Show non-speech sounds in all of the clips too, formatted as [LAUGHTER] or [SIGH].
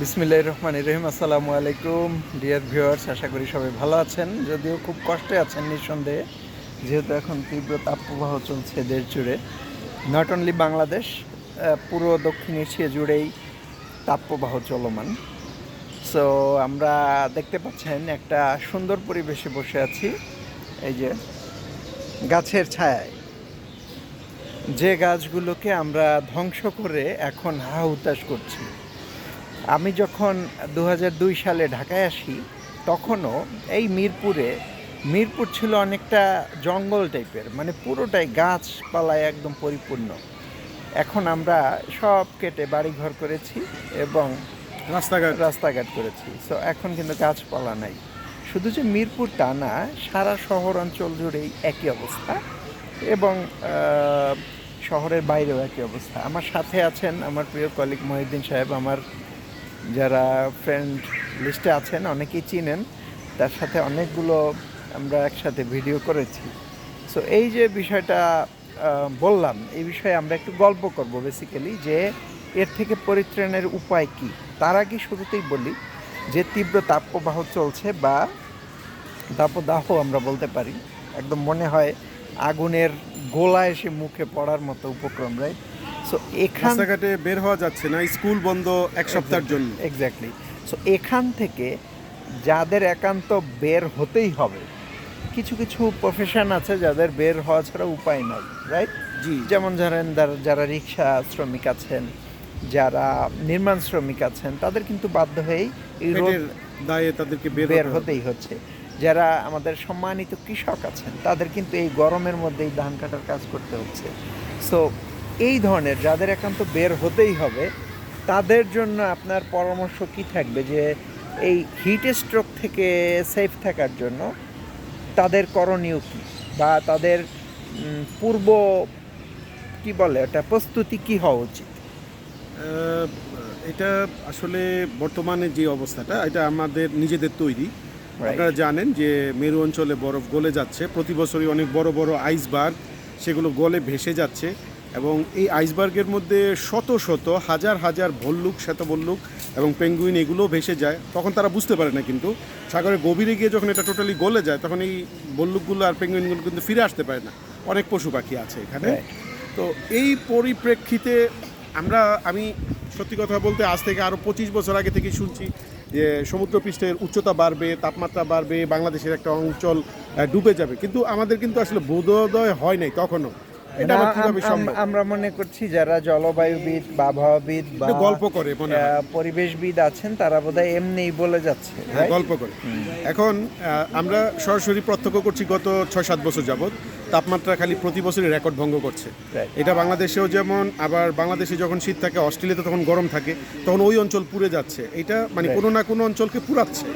বিসমিল্লাহ রহমান রহিম, আসসালামু আলাইকুম। ডিয়ার ভিউয়ার্স আশা করি সবাই ভালো আছেন। যদিও খুব কষ্টে আছেন নিঃসন্দেহে, যেহেতু এখন তীব্র তাপপ্রবাহ চলছে দেশ জুড়ে। নট অনলি বাংলাদেশ পুরো দক্ষিণ এশিয়া জুড়েই তাপপ্রবাহ চলমান। সো আমরা দেখতে পাচ্ছেন একটা সুন্দর পরিবেশে বসে আছি। এই যে গাছের ছায়ায়। যে গাছগুলোকে আমরা ধ্বংস করে এখন হা হুতাশ করছি। আমি যখন দু হাজার দুই সালে ঢাকায় আসি তখনও এই মিরপুরে মিরপুর ছিল অনেকটা জঙ্গল টাইপের মানে পুরোটাই গাছপালায় একদম পরিপূর্ণ। এখন আমরা সব কেটে বাড়িঘর করেছি এবং রাস্তাঘাট। রাস্তাঘাট করেছি। সো এখন কিন্তু গাছপালা নাই। শুধু যে মিরপুর তা না সারা শহর অঞ্চল জুড়েই একই অবস্থা এবং শহরের বাইরেও একই অবস্থা। আমার সাথে আছেন আমার প্রিয় কলিগ মহিউদ্দিন সাহেব আমার যারা ফ্রেন্ড লিস্টে আছেন, অনেকেই চিনেন, তার সাথে অনেকগুলো আমরা একসাথে ভিডিও করেছি। সো এই যে বিষয়টা বললাম, এই বিষয়ে আমরা একটু গল্প করব বেসিক্যালি যে এর থেকে পরিত্রাণের উপায় কি? তার আগে শুরুতেই বলি যে তীব্র তাপপ্রবাহ চলছে বা দাপদাহ আমরা বলতে পারি। একদম মনে হয় আগুনের গোলা এসে মুখে পড়ার মতো উপক্রম রাইট সো এখান রাস্তাঘাটে বের হওয়া যাচ্ছে না স্কুল বন্ধ এক সপ্তাহের জন্য। এক্স্যাক্টলি সো এখান থেকে যাদের একান্ত বের হতেই হবে কিছু কিছু প্রফেশন আছে যাদের বের হওয়া ছাড়া উপায় নাই রাইট জি। যেমন ধরেন যারা- রিক্সা শ্রমিক আছেন যারা নির্মাণ শ্রমিক আছেন তাদের কিন্তু বাধ্য হয়েই এই দায়ে তাদেরকে বের। হতেই হচ্ছে। যারা আমাদের সম্মানিত কৃষক আছেন তাদের কিন্তু এই গরমের মধ্যেই ধান কাটার কাজ করতে হচ্ছে। সো এই ধরনের যাদের একান্ত বের হতেই হবে তাদের জন্য আপনার পরামর্শ কি থাকবে? যে এই হিট স্ট্রোক থেকে সেফ থাকার জন্য তাদের করণীয় কি? বা তাদের পূর্ব কি বলে এটা প্রস্তুতি কি হওয়া উচিত? এটা আসলে বর্তমানে যে অবস্থাটা এটা আমাদের নিজেদের তৈরি। আপনারা জানেন যে মেরু অঞ্চলে বরফ গলে যাচ্ছে। প্রতি বছরই অনেক বড় বড় আইসবার্গ সেগুলো গলে ভেসে যাচ্ছে। এবং এই আইসবার্গের মধ্যে শত শত হাজার হাজার ভল্লুক শ্বেতভল্লুক এবং পেঙ্গুইন এগুলো ভেসে যায়। তখন তারা বুঝতে পারে না কিন্তু সাগরের গভীরে গিয়ে যখন এটা টোটালি গলে যায় তখন এই ভল্লুকগুলো আর পেঙ্গুইনগুলো কিন্তু ফিরে আসতে পারে না। অনেক পশু পাখি আছে এখানে। তো এই পরিপ্রেক্ষিতে আমরা আমি সত্যি কথা বলতে আজ থেকে আরও পঁচিশ বছর আগে থেকে শুনছি যে সমুদ্রপৃষ্ঠের উচ্চতা বাড়বে তাপমাত্রা বাড়বে বাংলাদেশের একটা অঞ্চল ডুবে যাবে। কিন্তু আমাদের কিন্তু আসলে বোধোদয় হয় নাই তখনও। এটা কীভাবে সম্ভব? আমরা মনে করছি যারা জলবায়ুবিদ বা আবহাওয়াবিদ বা গল্প করে মনে পরিবেশবিদ আছেন তারা বোধহয় এমনিই বলে যাচ্ছে হ্যাঁ, গল্প করে। এখন আমরা সরাসরি প্রত্যক্ষ করছি গত ছয় সাত বছর যাবৎ তাপমাত্রা খালি প্রতি বছরই রেকর্ড ভঙ্গ করছে। এটা বাংলাদেশেও যেমন আবার বাংলাদেশে যখন শীত থাকে অস্ট্রেলিয়াতে তখন গরম থাকে তখন ওই অঞ্চল পুড়ে যাচ্ছে। এটা মানে কোনো না কোনো অঞ্চলকে পুরাচ্ছে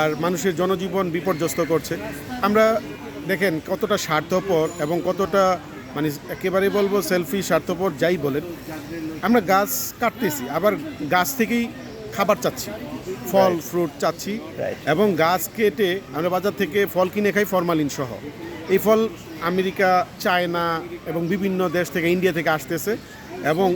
আর মানুষের জনজীবন বিপর্যস্ত করছে। আমরা দেখেন কতটা স্বার্থপর এবং কতটা মানে একেবারে বলব সেলফি স্বার্থপর যাই বলেন আমরা গাছ কাটতেছি আবার গাছ থেকেই খাবার চাচ্ছি ফল ফ্রুট চাচ্ছি এবং গাছ কেটে আমরা বাজার থেকে ফল কিনে খাই ফরমালিন সহ। এই ফল আমেরিকা চায়না এবং বিভিন্ন দেশ থেকে ইন্ডিয়া থেকে আসতেছে। এবং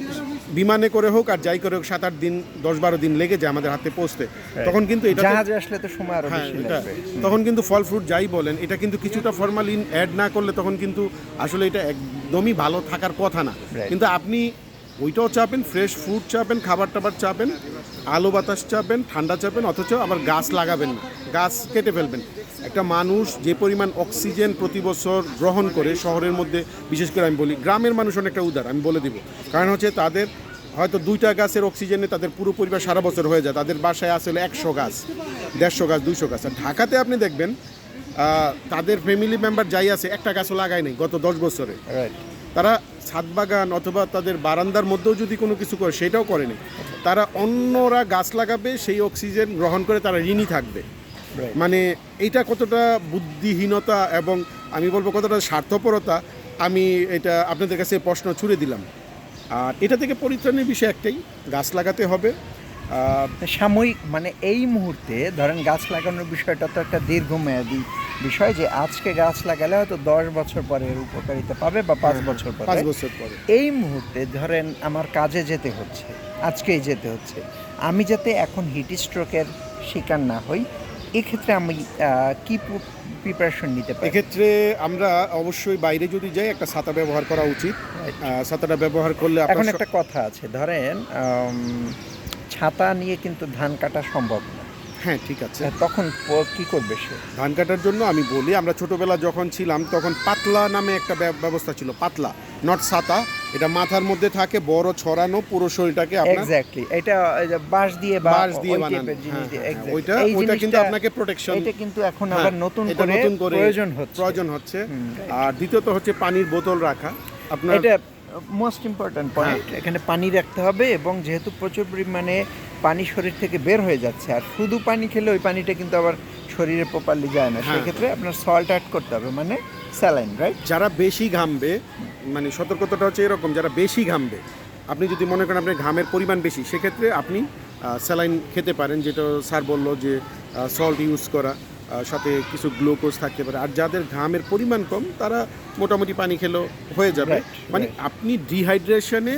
বিমানে করে হোক আর যাই করে হোক সাত আট দিন দশ বারো দিন লেগে যায় আমাদের হাতে পৌঁছতে। তখন কিন্তু এটা জাহাজে আসলে তো সময় আরও হ্যাঁ বেশি এটা লাগবে। তখন কিন্তু ফল ফ্রুট যাই বলেন এটা কিন্তু কিছুটা ফরমালিন অ্যাড না করলে তখন কিন্তু আসলে এটা একদমই ভালো থাকার কথা না। কিন্তু আপনি ওইটাও চাপেন ফ্রেশ ফ্রুট চাপেন খাবার টাবার চাপেন আলো বাতাস চাপেন ঠান্ডা চাপেন অথচ আবার গাছ লাগাবেন না। গাছ কেটে ফেলবেন। একটা মানুষ যে পরিমাণ অক্সিজেন প্রতি বছর গ্রহণ করে শহরের মধ্যে বিশেষ করে আমি বলি গ্রামের মানুষ অনেকটা উদার আমি বলে দিব। কারণ হচ্ছে তাদের হয়তো দুইটা গাছের অক্সিজেনে তাদের পুরো পরিবার সারা বছর হয়ে যায় তাদের বাসায় আসলে একশো গাছ দেড়শো গাছ দুইশো গাছ। আর ঢাকাতে আপনি দেখবেন তাদের ফ্যামিলি মেম্বার যাই আছে একটা গাছও লাগায় নাই গত দশ বছরে। রাইট তারা ছাদ বাগান অথবা তাদের বারান্দার মধ্যেও যদি কোনো কিছু করে সেটাও করেনি। তারা অন্যরা গাছ লাগাবে সেই অক্সিজেন গ্রহণ করে তারা ঋণী থাকবে. মানে এইটা কতটা বুদ্ধিহীনতা এবং আমি বলব কতটা স্বার্থপরতা আমি এটা আপনাদের কাছে প্রশ্ন ছুড়ে দিলাম। আর এটা থেকে পরিত্রাণের বিষয় একটাই গাছ লাগাতে হবে। সাময়িক মানে এই মুহূর্তে ধরেন গাছ লাগানোর বিষয়টা তো একটা দীর্ঘমেয়াদী বিষয় যে আজকে গাছ লাগালে হয়তো দশ বছর পরে এর উপকারিতা পাবে বা পাঁচ বছর পরে। পাঁচ বছর পরে। এই মুহূর্তে ধরেন আমার কাজে যেতে হচ্ছে আজকেই যেতে হচ্ছে। আমি যাতে এখন হিট স্ট্রোকের শিকার না হই এক্ষেত্রে আমি কি প্রিপারেশন নিতে পারি? এক্ষেত্রে আমরা অবশ্যই বাইরে যদি যাই একটা ছাতা ব্যবহার করা উচিত। ছাতাটা ব্যবহার করলে এখন একটা কথা আছে ধরেন ছাতা নিয়ে কিন্তু ধান কাটা সম্ভব না। হ্যাঁ ঠিক আছে। তখন কি করবে সে? ধান কাটার জন্য আমি বলি আমরা ছোটবেলা যখন ছিলাম তখন পাতলা নামে একটা ব্যবস্থা ছিল পাতলা নট ছাতা। এটা মাথার মধ্যে থাকে বড় ছড়ানো পুরো শরীরটাকে এক্স্যাক্টলি এটা বাঁশ দিয়ে বা বাঁশ দিয়ে বানানো। হ্যাঁ, দিয়ে হ্যাঁ, ওইটা ওইটা কিন্তু আপনাকে প্রোটেকশন এটা কিন্তু এখন হ্যাঁ, আবার নতুন করে প্রয়োজন হচ্ছে। প্রয়োজন হচ্ছে। আর দ্বিতীয়ত হচ্ছে পানির বোতল রাখা। আপনার এটা মোস্ট ইম্পর্ট্যান্ট পয়েন্ট হ্যাঁ। এখানে পানি রাখতে হবে এবং যেহেতু প্রচুর পরিমাণে পানি শরীর থেকে বের হয়ে যাচ্ছে আর শুধু পানি খেলে ওই পানিটা কিন্তু আবার শরীরে প্রপারলি যায় না হ্যাঁ। সেক্ষেত্রে আপনার সল্ট অ্যাড করতে হবে মানে স্যালাইন রাইট যারা বেশি ঘামবে মানে সতর্কতাটা হচ্ছে এরকম যারা বেশি ঘামবে আপনি যদি মনে করেন আপনার ঘামের পরিমাণ বেশি সেক্ষেত্রে আপনি স্যালাইন খেতে পারেন যেটা স্যার বলল যে সল্ট ইউজ করা সাথে কিছু গ্লুকোজ থাকতে পারে। আর যাদের ঘামের পরিমাণ কম তারা মোটামুটি পানি খেলেও হয়ে যাবে। মানে আপনি ডিহাইড্রেশনে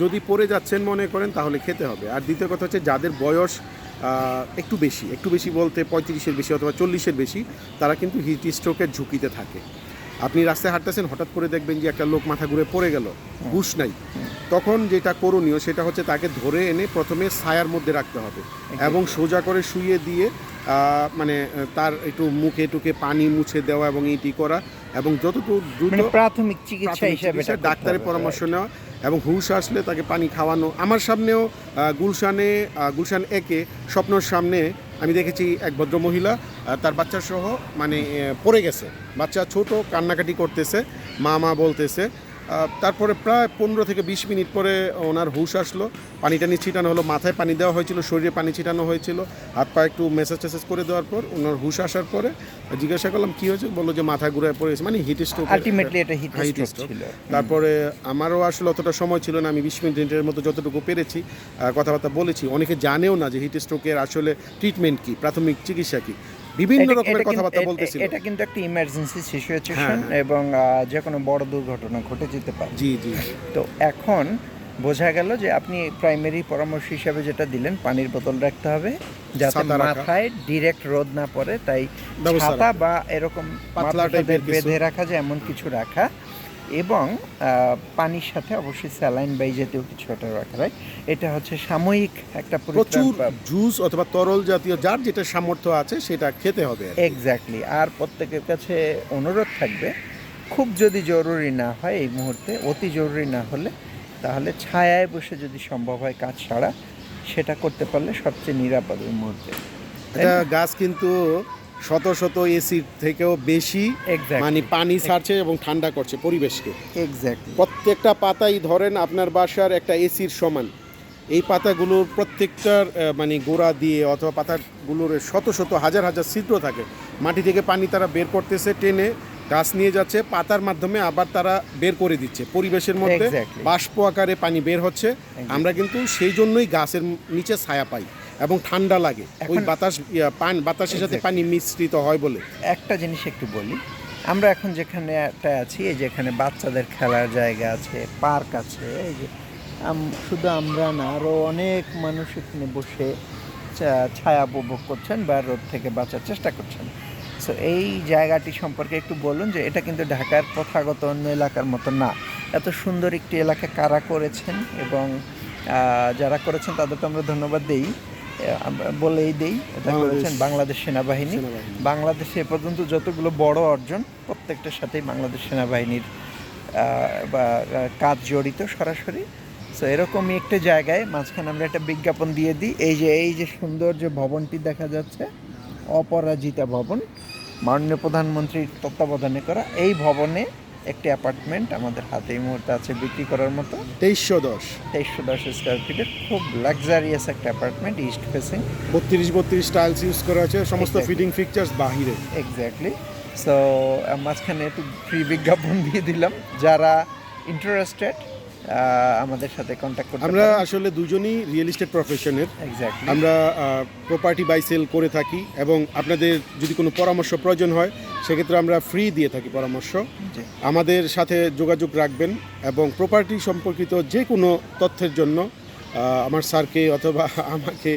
যদি পড়ে যাচ্ছেন মনে করেন তাহলে খেতে হবে। আর দ্বিতীয় কথা হচ্ছে যাদের বয়স একটু বেশি একটু বেশি বলতে পঁয়ত্রিশের বেশি অথবা চল্লিশের বেশি তারা কিন্তু হিট স্ট্রোকের ঝুঁকিতে থাকে। আপনি রাস্তায় হাঁটতেছেন হঠাৎ করে দেখবেন যে একটা লোক মাথা ঘুরে পড়ে গেল হুশ নাই। তখন যেটা করণীয় সেটা হচ্ছে তাকে ধরে এনে প্রথমে ছায়ার মধ্যে রাখতে হবে এবং সোজা করে শুইয়ে দিয়ে মানে তার একটু মুখে টুকে পানি মুছে দেওয়া এবং এইটি করা এবং যতটুকু দ্রুত মানে প্রাথমিক চিকিৎসা হিসেবে ডাক্তারের পরামর্শ নেওয়া এবং হুশ আসলে তাকে পানি খাওয়ানো। আমার সামনেও গুলশানে গুলশান একে স্বপ্নর সামনে আমি দেখেছি এক ভদ্র মহিলা তার বাচ্চা সহ মানে পড়ে গেছে। বাচ্চা ছোট, কান্নাকাটি করতেছে মা মা বলতেছে তারপরে প্রায় পনেরো থেকে বিশ মিনিট পরে ওনার হুশ আসলো। পানি টানি ছিটানো হলো মাথায় পানি দেওয়া হয়েছিল শরীরে পানি ছিটানো হয়েছিল। হাত পা একটু মেসেজ টেসেজ করে দেওয়ার পর ওনার হুশ আসার পরে জিজ্ঞাসা করলাম কী হয়েছে? বলল যে মাথা ঘুরে পড়েছে মানে হিট স্ট্রোক আলটিমেটলি এটা হিট স্ট্রোক ছিল। তারপরে আমারও আসলে অতটা সময় ছিল না আমি বিশ মিনিটের মতো যতটুকু পেরেছি কথাবার্তা বলেছি। অনেকে জানেও না যে হিট স্ট্রোকের আসলে ট্রিটমেন্ট কী প্রাথমিক চিকিৎসা কি। বিভিন্ন রকমের কথাবার্তা বলতেছিল। এটা কিন্তু একটা ইমার্জেন্সি সিচুয়েশন হ্যাঁ, এবং যে কোনো বড় দুর্ঘটনা ঘটে যেতে পারে। জি জি তো এখন বোঝা গেল যে আপনি প্রাইমারি পরামর্শ হিসাবে যেটা দিলেন পানির বোতল রাখতে হবে যাতে মাথায় ডিরেক্ট রোদ না পড়ে তাই ছাতা বা এরকম পাতলা টাইপের বেঁধে রাখা যায় এমন কিছু রাখা এবং পানির সাথে অবশ্যই স্যালাইন বা জাতীয় কিছু একটা রাখা right? এটা হচ্ছে সাময়িক একটা প্রচুর জুস অথবা তরল জাতীয় যার যেটা সামর্থ্য আছে সেটা খেতে হবে এক্স্যাক্টলি আর প্রত্যেকের কাছে অনুরোধ থাকবে খুব যদি জরুরি না হয় এই মুহূর্তে অতি জরুরি না হলে তাহলে ছায়ায় বসে যদি সম্ভব হয় কাজ ছাড়া সেটা করতে পারলে সবচেয়ে নিরাপদ এই মুহূর্তে। এটা গাছ কিন্তু শত শত এসির থেকেও বেশি মানে পানি ছাড়ছে এবং ঠান্ডা করছে পরিবেশকে। প্রত্যেকটা পাতাই ধরেন আপনার বাসার একটা এসির সমান। এই পাতাগুলোর প্রত্যেকটার মানে গোড়া দিয়ে অথবা পাতাগুলোর শত শত হাজার হাজার ছিদ্র থাকে। মাটি থেকে পানি তারা বের করতেছে টেনে গাছ নিয়ে যাচ্ছে পাতার মাধ্যমে আবার তারা বের করে দিচ্ছে। পরিবেশের মধ্যে বাষ্প আকারে পানি বের হচ্ছে। আমরা কিন্তু সেই জন্যই গাছের নিচে ছায়া পাই। এবং ঠান্ডা লাগে। ওই বাতাস পান বাতাসের সাথে পানি মিশ্রিত হয় বলে। একটা জিনিস একটু বলি। আমরা এখন যেখানে একটা আছি এই যেখানে বাচ্চাদের খেলার জায়গা আছে পার্ক আছে এই যে আম- শুধু আমরা না আরও অনেক মানুষ এখানে বসে ছায়া উপভোগ করছেন বা রোদ থেকে বাঁচার চেষ্টা করছেন। সো এই জায়গাটি সম্পর্কে একটু বলুন যে এটা কিন্তু ঢাকার প্রথাগত অন্য এলাকার মতো না। এত সুন্দর একটি এলাকা কারা করেছেন এবং যারা করেছেন তাদেরকে আমরা ধন্যবাদ দেই। বলেই দেই এটা করেছেন বাংলাদেশ সেনাবাহিনী। বাংলাদেশে এ পর্যন্ত যতগুলো বড় অর্জন প্রত্যেকটার সাথেই বাংলাদেশ সেনাবাহিনীর বা কাজ জড়িত সরাসরি। সো এরকমই একটা জায়গায় মাঝখানে আমরা একটা বিজ্ঞাপন দিয়ে দিই। এই যে এই যে সুন্দর যে ভবনটি দেখা যাচ্ছে অপরাজিতা ভবন মাননীয় প্রধানমন্ত্রীর তত্ত্বাবধানে করা। এই ভবনে একটি অ্যাপার্টমেন্ট আমাদের হাতে এই মুহূর্তে আছে বিক্রি করার মতো। তেইশশো দশ। তেইশশো দশ স্কোয়ার ফিটের খুব লাক্সারিয়াস একটা অ্যাপার্টমেন্ট ইস্ট ফেসিং বত্রিশ বত্রিশ টাইলস ইউজ করা আছে সমস্ত. ফিটিং ফিকচার্স বাহিরে। এক্স্যাক্টলি সো মাঝখানে একটু ফ্রি বিজ্ঞাপন দিয়ে দিলাম। যারা ইন্টারেস্টেড আমাদের সাথে কন্ট্যাক্ট করতে আমরা আসলে দুজনই রিয়েল এস্টেট প্রফেশনের এক্স্যাক্টলি আমরা প্রপার্টি বাই সেল করে থাকি এবং আপনাদের যদি কোনো পরামর্শ প্রয়োজন হয় সেক্ষেত্রে আমরা ফ্রি দিয়ে থাকি পরামর্শ। আমাদের সাথে যোগাযোগ রাখবেন এবং প্রপার্টি সম্পর্কিত যে কোনো তথ্যের জন্য আমার স্যারকে অথবা [LAUGHS] আমাকে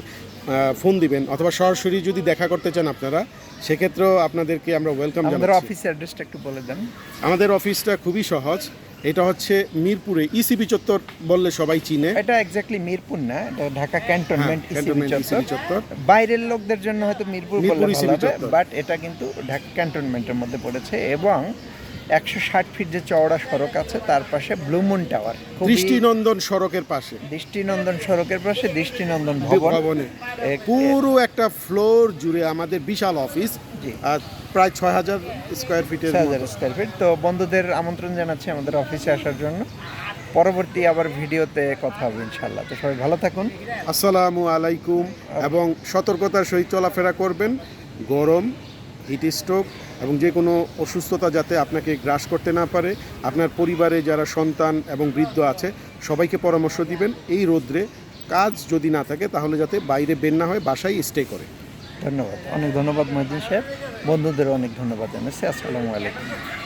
ফোন দিবেন অথবা সরাসরি যদি দেখা করতে চান আপনারা সেক্ষেত্রেও আপনাদেরকে আমরা ওয়েলকাম আমাদের অফিস অ্যাড্রেসটা একটু বলে দেন। আমাদের অফিসটা খুবই সহজ। এটা হচ্ছে মিরপুরে ইসিবি চত্বর বললে সবাই চিনে এটা এক্স্যাক্টলি মিরপুর না এটা ঢাকা ক্যান্টনমেন্ট ইসিবি চত্বর। বাইরের লোকদের জন্য হয়তো মিরপুর বললে। বাট এটা কিন্তু ঢাকা ক্যান্টনমেন্টের মধ্যে পড়েছে এবং একশো ষাট ফিট যে চওড়া সড়ক আছে তার পাশে ব্লুমুন টাওয়ার দৃষ্টিনন্দন সড়কের পাশে। দৃষ্টিনন্দন সড়কের পাশে দৃষ্টিনন্দন ভবন। পুরো একটা ফ্লোর জুড়ে আমাদের বিশাল অফিস। আর প্রায় ছয় হাজার স্কোয়ার ফিটের হাজার স্কোয়ার ফিট তো বন্ধুদের আমন্ত্রণ জানাচ্ছি আমাদের অফিসে আসার জন্য। পরবর্তী আবার ভিডিওতে কথা হবে ইনশাল্লাহ তো সবাই ভালো থাকুন। আসসালামু আলাইকুম। এবং সতর্কতার সহিত চলাফেরা করবেন। গরম হিট স্ট্রোক এবং যে কোনো অসুস্থতা যাতে আপনাকে গ্রাস করতে না পারে, আপনার পরিবারে যারা সন্তান এবং বৃদ্ধ আছে, সবাইকে পরামর্শ দিবেন। এই রোদ্রে কাজ যদি না থাকে, তাহলে যাতে বাইরে বের না হয়, বাসায় স্টে করে। ধন্যবাদ। অনেক ধন্যবাদ মহিদিন সাহেব। বন্ধুদের অনেক ধন্যবাদ জানাচ্ছি। আসসালামু আলাইকুম।